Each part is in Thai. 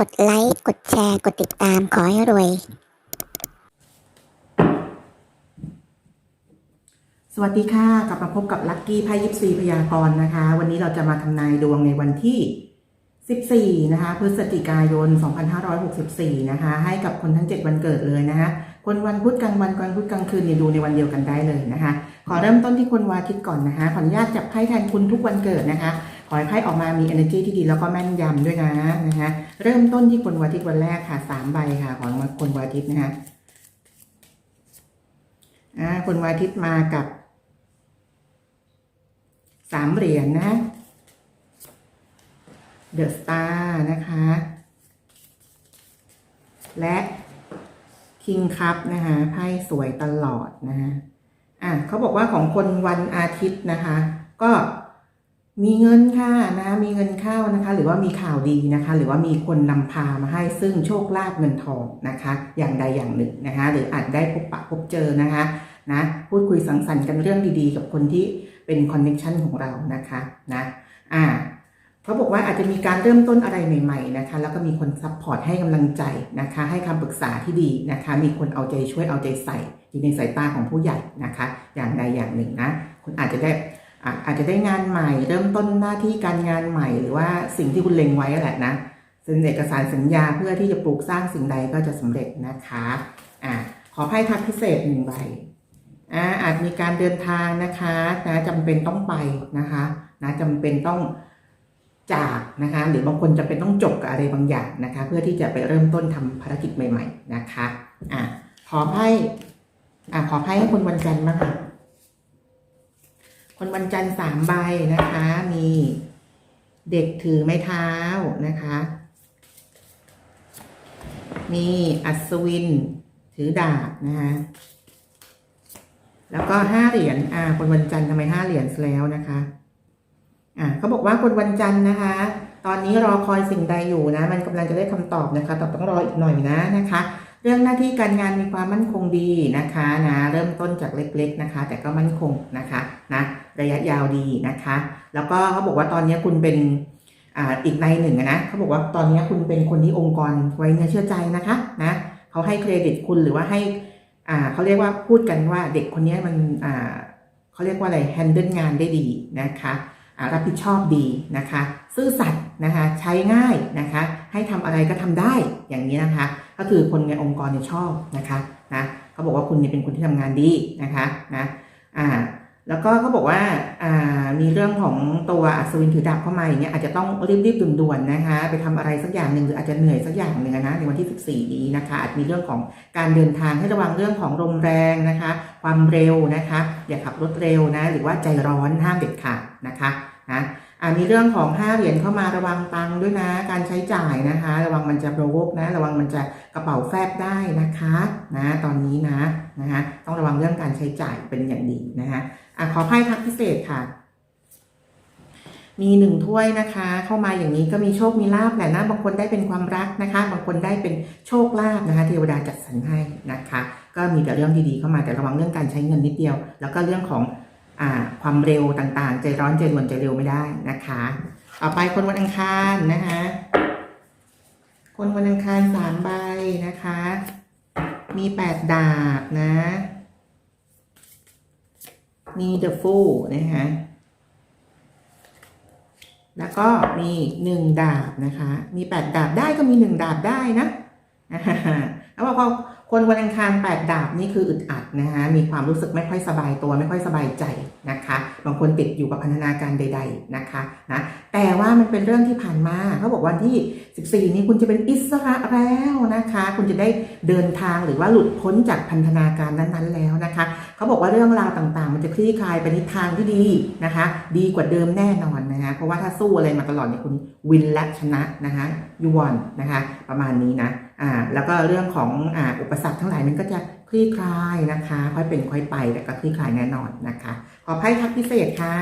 กดไลค์ กดแชร์ กดติดตาม ขอให้รวย สวัสดีค่ะ กลับมาพบกับลัคกี้ไพ่ยิปซีพยากรณ์นะคะ วันนี้เราจะมาทำนายดวงในวันที่ 14 นะคะ พฤศจิกายน 2564 นะคะ ให้กับคนทั้ง 7 วันเกิดเลยนะคะ คนวันพุธกลางวันวันพุธกลางคืนเนี่ยดูในวันเดียวกันได้เลยนะคะ ขอเริ่มต้นที่คนวาทิตก่อนนะคะ ขออนุญาตจับไพ่แทนคุณทุกวันเกิดนะคะ ขอให้ไพ่ออกมามี energy ที่ดีแล้วก็แม่นยำด้วยนะนะคะเริ่มต้นที่คนวาทิตวันแรกค่ะ3ใบค่ะของคนวาทิตนะคะอ่าคนวาทิตมากับสามเหรียญนะเดอะสตาร์นะคะ และคิงคัพนะคะไพ่สวยตลอดนะคะอะเขาบอกว่าของคนวันอาทิตย์นะคะ ก็ มีเงินค่ะนะมีเงินเข้านะคะ หรือว่ามีข่าวดีนะคะ หรือว่ามีคนนำพามาให้ซึ่งโชคลาภเงินทองนะคะ อย่างใดอย่างหนึ่งนะคะ หรืออาจได้พบปะพบเจอนะคะนะพูดคุยสังสรรค์กันเรื่องดีๆ กับคนที่เป็นคอนเน็ชันของเรานะคะนะอ่าเขาบอกว่าอาจจะมีการเริ่มต้นอะไรใหม่ๆนะคะ แล้วก็มีคนซัพพอร์ตให้กำลังใจนะคะ ให้คำปรึกษาที่ดีนะคะ มีคนเอาใจช่วยเอาใจใส่อยู่ในสายตาของผู้ใหญ่นะคะ อย่างใดอย่างหนึ่งนะคุณอาจจะได้ อาจจะได้งานใหม่ เริ่มต้นหน้าที่การงานใหม่ หรือว่าสิ่งที่คุณเล็งไว้แหละนะเซ็นเอกสารสัญญาเพื่อที่จะปลูกสร้างสิ่งใดก็จะสำเร็จนะคะอ่าขอไพ่ทักพิเศษหนึ่งใบอ่าอาจมีการเดินทางนะคะนะจำเป็นต้องไปนะคะนะจำเป็นต้องจากนะคะหรือบางคนจะเป็นต้องจบกับอะไรบางอย่างนะคะ เพื่อที่จะไปเริ่มต้นทำภารกิจใหม่ ๆ นะคะอ่าขอไพ่อ่าขอไพ่ให้คนวันจันทร์มาค่ะ คนวันจันทร์สามใบนะคะ มีเด็กถือไม้เท้านะคะ มีอัศวินถือดาบนะคะ แล้วก็ห้าเหรียญ อ่า คนวันจันทร์ทำไมห้าเหรียญแล้วนะคะ อ่าเขาบอกว่าคนวันจันทร์นะคะ ตอนนี้รอคอยสิ่งใดอยู่นะ มันกำลังจะได้คำตอบนะคะแต่ต้องรออีกหน่อยนะนะคะ เรื่องหน้าที่การงานมีความมั่นคงดีนะคะนะ เริ่มต้นจากเล็ก ๆนะคะ แต่ก็มั่นคงนะคะ นะระยะยาวดีนะคะ แล้วก็เขาบอกว่าตอนนี้คุณเป็นอ่าอีกในหนึ่งนะเขาบอกว่าตอนนี้คุณเป็นคนที่องค์กรไว้เนื้อเชื่อใจนะคะนะเขาให้เครดิตคุณหรือว่าให้อ่าเขาเรียกว่าพูดกันว่าเด็กคนนี้มันอ่าเขาเรียกว่าอะไรแฮนเดิลงานได้ดีนะคะรับผิดชอบดีนะคะ ซื่อสัตย์นะคะใช้ง่ายนะคะ ให้ทำอะไรก็ทำได้อย่างนี้นะคะ ก็คือคนในองค์กรเนี่ยชอบนะคะนะเขาบอกว่าคุณเนี่ยเป็นคนที่ทำงานดีนะคะนะอ่า แล้วก็เขาบอกว่าอ่ามีเรื่องของตัวอัศวินถือดาบเข้ามาอย่างเงี้ยอาจจะต้องรีบๆด่วนๆนะคะ ไปทำอะไรสักอย่างหนึ่งหรืออาจจะเหนื่อยสักอย่างหนึ่งนะในวันที่ 14 นี้นะคะ อาจมีเรื่องของการเดินทางให้ระวังเรื่องของลมแรงนะคะ ความเร็วนะคะ อย่าขับรถเร็วนะหรือว่าใจร้อนห้ามเด็ดขาดนะคะนะมีเรื่องของห้าเหรียญเข้ามาระวังตังค์ด้วยนะ การใช้จ่ายนะคะ ระวังมันจะโรกนะ ระวังมันจะกระเป๋าแฟบได้นะคะนะตอนนี้นะนะคะต้องระวังเรื่องการใช้จ่ายเป็นอย่างดีนะคะ อะขอไพ่ทักพิเศษค่ะ มีหนึ่งถ้วยนะคะ เข้ามาอย่างนี้ก็มีโชคมีลาบแหละนะบางคนได้เป็นความรักนะคะ บางคนได้เป็นโชคลาภนะคะ เทวดาจัดสรรให้นะคะ ก็มีแต่เรื่องดีๆเข้ามาแต่ระวังเรื่องการใช้เงินนิดเดียว แล้วก็เรื่องของอ่าความเร็วต่างๆ ใจร้อนใจด่วนใจเร็วไม่ได้นะคะต่อไปคนวันอังคารนะคะคนวันอังคารสามใบนะคะ มีแปดดาบนะ มีเดอะฟูนะคะแล้วก็มีหนึ่งดาบนะคะ มีแปดดาบได้ก็มีหนึ่งดาบได้นะ แล้วพอคนวันอังคารแปดดาบนี่คืออึดอัดนะคะมีความรู้สึกไม่ค่อยสบายตัวไม่ค่อยสบายใจนะคะบางคนติดอยู่กับพันธนาการใด ๆนะคะนะแต่ว่ามันเป็นเรื่องที่ผ่านมาเขาบอกวันที่ 14 นี้คุณจะเป็นอิสระแล้วนะคะ คุณจะได้เดินทางหรือว่าหลุดพ้นจากพันธนาการนั้นๆแล้วนะคะเขาบอกว่าเรื่องราวต่างๆ มันจะคลี่คลายไปในทางที่ดีนะคะ ดีกว่าเดิมแน่นอนนะคะเพราะว่าถ้าสู้อะไรมาตลอดเนี่ยคุณวินและชนะนะคะยูวอนนะคะ ประมาณนี้นะ อ่าแล้วก็เรื่องของอ่าอุปสรรคทั้งหลายมันก็จะคลี่คลายนะคะ ค่อยเป็นค่อยไปแต่ก็คลี่คลายแน่นอนนะคะ ขอไพ่ทักพิเศษค่ะ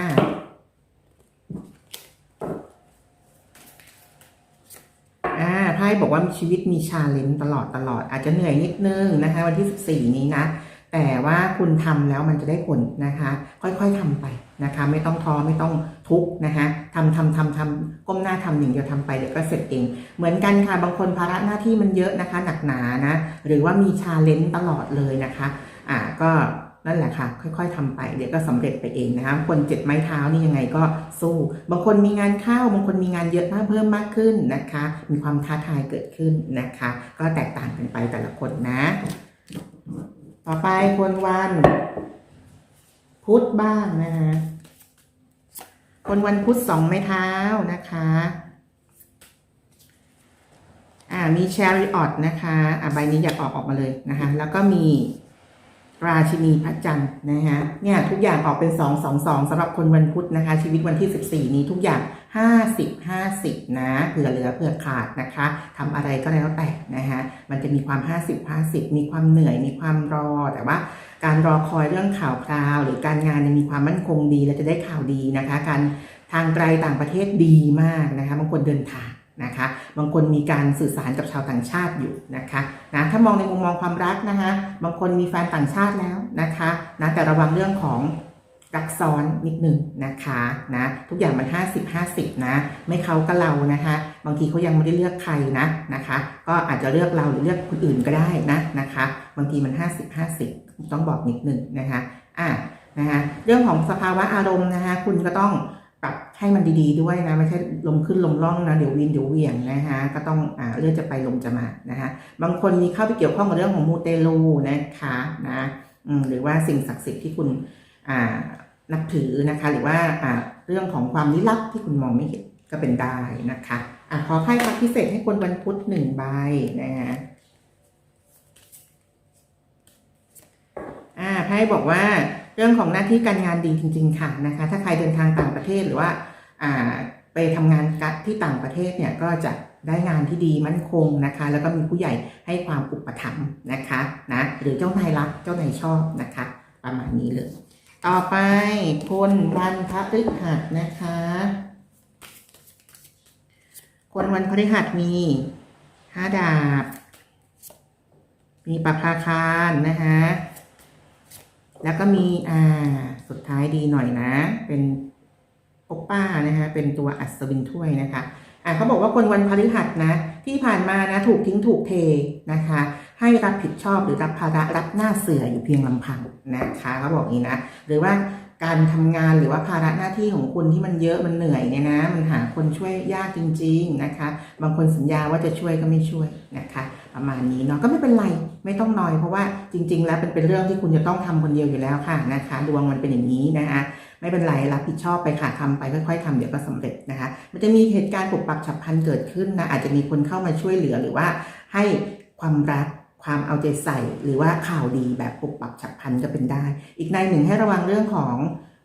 อาไพ่บอกว่าชีวิตมีชาเลนจ์ตลอดตลอด อาจจะเหนื่อยนิดนึงนะคะ วันที่ 14 นี้นะ แต่ว่าคุณทำแล้วมันจะได้ผลนะคะ ค่อยๆทำไปนะคะ ไม่ต้องท้อไม่ต้องทุกข์นะคะทำทำทำทำก้มหน้าทำอย่างเดียวทำไปเดี๋ยวก็เสร็จเอง เหมือนกันค่ะบางคนภาระหน้าที่มันเยอะนะคะ หนักหนานะหรือว่ามีชาเลนจ์ตลอดเลยนะคะอ่าก็นั่นแหละค่ะ ค่อยๆทำไปเดี๋ยวก็สำเร็จไปเองนะคะคนเจ็ดไม้เท้านี่ยังไงก็สู้ บางคนมีงานเข้าบางคนมีงานเยอะมากเพิ่มมากขึ้นนะคะ มีความท้าทายเกิดขึ้นนะคะ ก็แตกต่างกันไปแต่ละคนนะ ต่อไปคนวัน พุธบ้างนะคะคนวันพุธสองไม้เท้านะคะอ่ามีแชริออตนะคะอ่าใบนี้อยากออกออกมาเลยนะคะ แล้วก็มี ราชินีพระจันทร์นะคะเนี่ยทุกอย่างออกเป็นสองสองสองสำหรับคนวันพุธนะคะ ชีวิตวันที่สิบสี่นี้ทุกอย่างห้าสิบห้าสิบนะเผื่อเหลือเผื่อขาดนะคะทำอะไรก็แล้วแต่นะคะมันจะมีความห้าสิบห้าสิบมีความเหนื่อยมีความรอแต่ว่าการรอคอยเรื่องข่าวคราว หรือการงานมีความมั่นคงดีและจะได้ข่าวดีนะคะ การทางไกลต่างประเทศดีมากนะคะบางคนเดินทาง นะคะ บางคนมีการสื่อสารกับชาวต่างชาติอยู่นะคะนะถ้ามองในมุมมองความรักนะคะบางคนมีแฟนต่างชาติแล้วนะคะนะแต่ระวังเรื่องของรักซ้อนนิดหนึ่งนะคะนะทุกอย่างมัน 50 50 นะไม่เขาก็เรานะคะ บางทีเขายังไม่ได้เลือกใครนะนะคะ ก็อาจจะเลือกเราหรือเลือกคนอื่นก็ได้นะนะคะ บางทีมัน 50 50 ต้องบอกนิดหนึ่งนะคะอะนะคะเรื่องของสภาวะอารมณ์นะคะคุณก็ต้อง ปรับให้มันดีๆด้วยนะ ไม่ใช่ลมขึ้นลมล่องนะ เดี๋ยววินเดี๋ยวเหวี่ยงนะคะก็ต้องอ่าเลือดจะไปลมจะมานะคะบางคนมีเข้าไปเกี่ยวข้องกับเรื่องของมูเตลูนะคะนะหรือว่าสิ่งศักดิ์สิทธิ์ที่คุณอ่านับถือนะคะ หรือว่าอ่าเรื่องของความลี้ลับที่คุณมองไม่เห็นก็เป็นได้นะคะอะขอไพ่พักพิเศษให้คนวันพุธหนึ่งใบนะคะอ่าไพ่บอกว่า เรื่องของหน้าที่การงานดีจริง ๆ ค่ะนะคะ ถ้าใครเดินทางต่างประเทศหรือว่าไปทำงานที่ต่างประเทศเนี่ยก็จะได้งานที่ดีมั่นคงนะคะ แล้วก็มีผู้ใหญ่ให้ความอุปถัมภ์นะคะนะหรือเจ้านายรักเจ้านายชอบนะคะ ประมาณนี้เลย ต่อไปคนวันพระฤหัสนะคะ คนวันพฤหัสมีห้าดาบ มีปะพาคารนะคะ แล้วก็มีอ่าสุดท้ายดีหน่อยนะ เป็นโอปป้านะคะเป็นตัวอัศวินถ้วยนะคะอ่าเขาบอกว่าคนวันพฤหัสนะ ที่ผ่านมานะถูกทิ้งถูกเทนะคะ ให้รับผิดชอบหรือรับภาระรับหน้าเสืออยู่เพียงลำพังนะคะเขาบอกนี้นะ หรือว่าการทำงานหรือว่าภาระหน้าที่ของคุณที่มันเยอะมันเหนื่อยเนี่ยนะ มันหาคนช่วยยากจริง ๆนะคะ บางคนสัญญาว่าจะช่วยก็ไม่ช่วยนะคะ ประมาณนี้เนาะก็ไม่เป็นไรไม่ต้องนอย เพราะว่าจริง ๆ แล้วเป็นเป็นเรื่องที่คุณจะต้องทำคนเดียวอยู่แล้วค่ะนะคะ ดวงมันเป็นอย่างนี้นะคะไม่เป็นไรรับผิดชอบไปค่ะทำไปค่อย ๆทำเดี๋ยวก็สำเร็จนะคะ มันจะมีเหตุการณ์ปกปักฉับพลันเกิดขึ้นนะอาจจะมีคนเข้ามาช่วยเหลือหรือว่าให้ความรักความเอาใจใส่หรือว่าข่าวดีแบบปกปักฉับพลันก็เป็นได้ อีกในหนึ่งให้ระวังเรื่องของ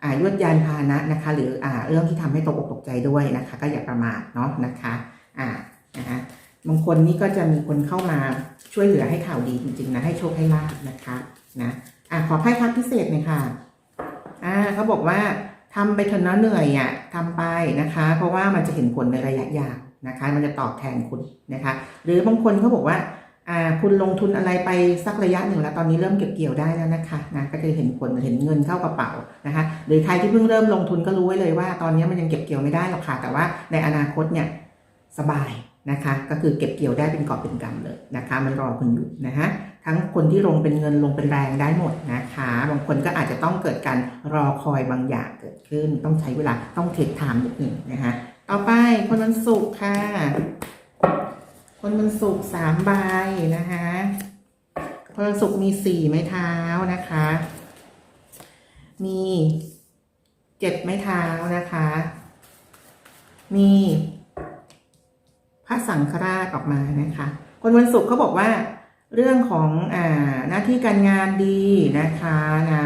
อายวดยานพาหนะนะคะ หรืออ่าเรื่องที่ทำให้ตกอกตกใจด้วยนะคะ ก็อย่าประมาทเนาะนะคะอ่านะคะ บางคนนี่ก็จะมีคนเข้ามาช่วยเหลือให้ข่าวดีจริง ๆ นะ ให้โชคให้ลาบนะคะนะอ่าขอไพ่พักพิเศษหน่อยค่ะอ่าเขาบอกว่าทำไปเถอะนะเหนื่อยอะทำไปนะคะ เพราะว่ามันจะเห็นผลในระยะยาวนะคะ มันจะตอบแทนคุณนะคะ หรือบางคนเขาบอกว่าอ่าคุณลงทุนอะไรไปสักระยะหนึ่งแล้วตอนนี้เริ่มเก็บเกี่ยวได้แล้วนะคะนะก็จะเห็นผลเห็นเงินเข้ากระเป๋านะคะ หรือใครที่เพิ่งเริ่มลงทุนก็รู้ไว้เลยว่า ตอนนี้มันยังเก็บเกี่ยวไม่ได้หรอกค่ะแต่ว่าในอนาคตเนี่ยสบาย นะคะ ก็คือเก็บเกี่ยวได้เป็นกอบเป็นกำเลยนะคะ มันรอคุณอยู่นะฮะทั้งคนที่ลงเป็นเงินลงเป็นแรงได้หมดนะคะ บางคนก็อาจจะต้องเกิดการรอคอยบางอย่างเกิดขึ้น ต้องใช้เวลาต้องเทคไทม์นิดหนึ่งนะคะ ต่อไปคนวันศุกค่ะ คนวันศุกสามใบนะคะคนวันศุกมีสี่ไม้เท้านะคะ มีเจ็ดไม้เท้านะคะ มี พระสังฆราชออกมานะคะ คนวันศุกร์เขาบอกว่า เรื่องของอหน้าที่การงานดีนะคะนะ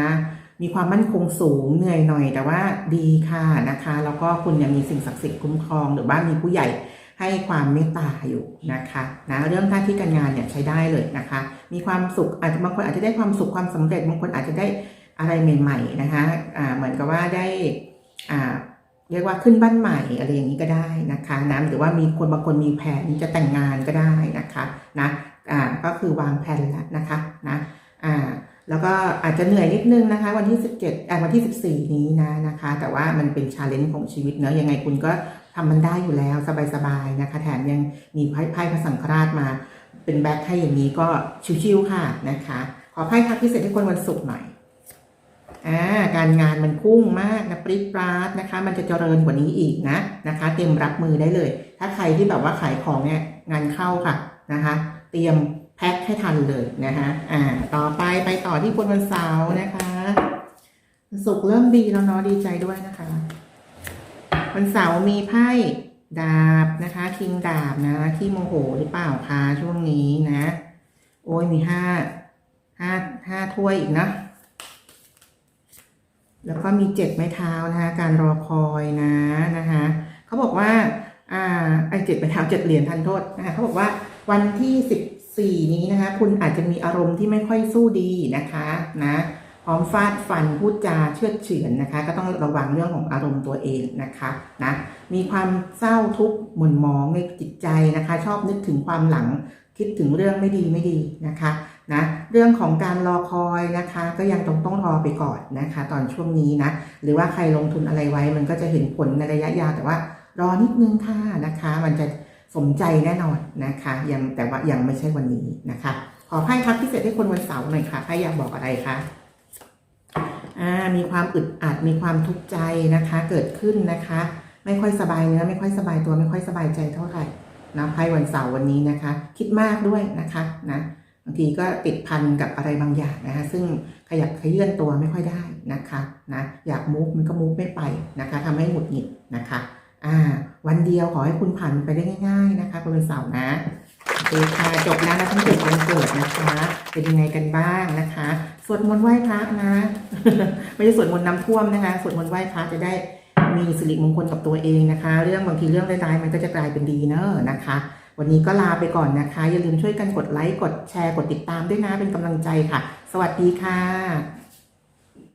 มีความมั่นคงสูงเหนื่อยหน่อย แต่ว่าดีค่ะนะคะ แล้วก็คุณยังมีสิ่งศักดิ์สิทธิ์คุ้มครอง หรือว่ามีผู้ใหญ่ให้ความเมตตาอยู่นะคะนะเรื่องหน้าที่การงานเนี่ยใช้ได้เลยนะคะ มีความสุขอาจจะบางคนอาจจะได้ความสุขความสำเร็จบางคนอาจจะได้อะไรใหม่ ๆ นะคะอ่าเหมือนกับว่าได้อ่า เรียกว่าขึ้นบ้านใหม่อะไรอย่างนี้ก็ได้นะคะนะหรือว่ามีคนบางคนมีแผนจะแต่งงานก็ได้นะคะนะอ่าก็คือวางแผนแล้วนะคะนะอ่าแล้วก็อาจจะเหนื่อยนิดนึงนะคะ วันที่ 17อะวันที่ 14 นี้นะนะคะ แต่ว่ามันเป็นชาเลนจ์ของชีวิตเนอะยังไงคุณก็ทำมันได้อยู่แล้วสบายๆนะคะ แถมยังมีไพ่ไพ่พระสังฆราชมา เป็นแบ็คให้อย่างนี้ก็ชิวๆค่ะนะคะ ขอไพ่ทักพิเศษให้คนวันศุกร์หน่อย อ่าการงานมันพุ่งมากนะปริปราดนะคะ มันจะเจริญกว่านี้อีกนะนะคะ เตรียมรับมือได้เลย ถ้าใครที่แบบว่าขายของเนี่ยงานเข้าค่ะนะคะ เตรียมแพ็คให้ทันเลยนะคะอ่าต่อไปไปต่อที่คนวันเสาร์นะคะวันศุกร์เริ่มดีแล้วเนาะดีใจด้วยนะคะวันเสาร์มีไพ่ดาบนะคะ คิงดาบนะที่โมโหหรือเปล่าคะช่วงนี้นะ โอ้ยมีห้าห้าห้าถ้วยอีกนะ แล้วก็มีเจ็ดไม้เท้านะคะการรอคอยนะนะคะเขาบอกว่าอ่าไอเจ็ดไม้เท้าเจ็ดเหรียญทันโทษนะคะเขาบอกว่าวันที่สิบสี่นี้นะคะ คุณอาจจะมีอารมณ์ที่ไม่ค่อยสู้ดีนะคะนะพร้อมฟาดฟันพูดจาเชื่อเฉือนนะคะ ก็ต้องระวังเรื่องของอารมณ์ตัวเองนะคะนะมีความเศร้าทุกข์หม่นหมองในจิตใจนะคะ ชอบนึกถึงความหลังคิดถึงเรื่องไม่ดีไม่ดีนะคะ นะเรื่องของการรอคอยนะคะ ก็ยังต้องต้องรอไปก่อนนะคะ ตอนช่วงนี้นะหรือว่าใครลงทุนอะไรไว้ มันก็จะเห็นผลในระยะยาวแต่ว่ารอนิดนึงค่ะนะคะ มันจะสมใจแน่นอนนะคะยังแต่ว่ายังไม่ใช่วันนี้นะคะ ขอไพ่ครับพิเศษให้คนวันเสาร์หน่อยค่ะไพ่อยากบอกอะไรคะมีความอึดอัดมีความทุกข์ใจนะคะ เกิดขึ้นนะคะ ไม่ค่อยสบายเนื้อไม่ค่อยสบายตัวไม่ค่อยสบายใจเท่าไหร่นะไพ่วันเสาร์วันนี้นะคะ คิดมากด้วยนะคะนะางทีก็ติดพันกับอะไรบางอย่างนะคะซึ่งขยับขยื่นตัวไม่ค่อยได้นะคะนะอยากมูฟมันก็มูฟไม่ไปนะคะทำให้หงุดหงิดนะคะอ่าวันเดียวขอให้คุณผ่านไปได้ง่าย ๆนะคะคุณวันเสาร์นะโอเคค่ะจบแล้วนะทั้งเกิดวันเกิดนะคะ เป็นยังไงกันบ้างนะคะสวดมนต์ไหว้พระนะไม่ใช่สวดมนต์น้ำท่วมนะคะสวดมนต์ไหว้พระจะได้มีสิริมงคลกับตัวเองนะคะ เรื่องบางทีเรื่องร้ายๆมันก็จะกลายเป็นดีเนอะนะคะ วันนี้ก็ลาไปก่อนนะคะ อย่าลืมช่วยกันกดไลค์ กดแชร์ กดติดตามด้วยนะ เป็นกำลังใจค่ะ สวัสดีค่ะ